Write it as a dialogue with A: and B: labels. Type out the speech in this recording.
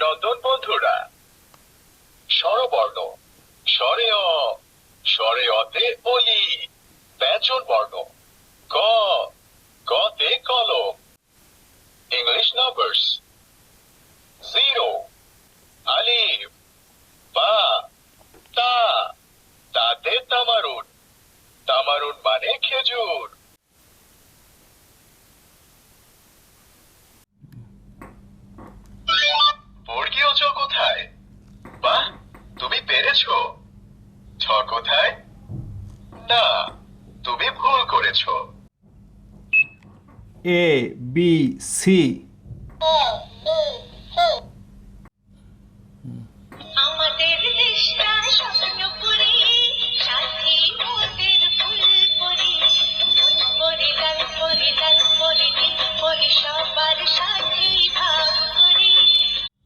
A: অভিনন্দন, বন্ধুরা। স্বরবর্ণ, স্বরে অ, স্বরে অতে অলি ব্যঞ্জন বর্ণ ক কতে কলম। ইংলিশ নাম্বারস জিরো আলিফ, বা, তা, তাতে তামারুন। তামারুন মানে খেজুর বর্গীয় চ কোথায় বাহ তুমি পেরেছ ছ কোথায়? না তুমি ভুল করেছ।
B: A B C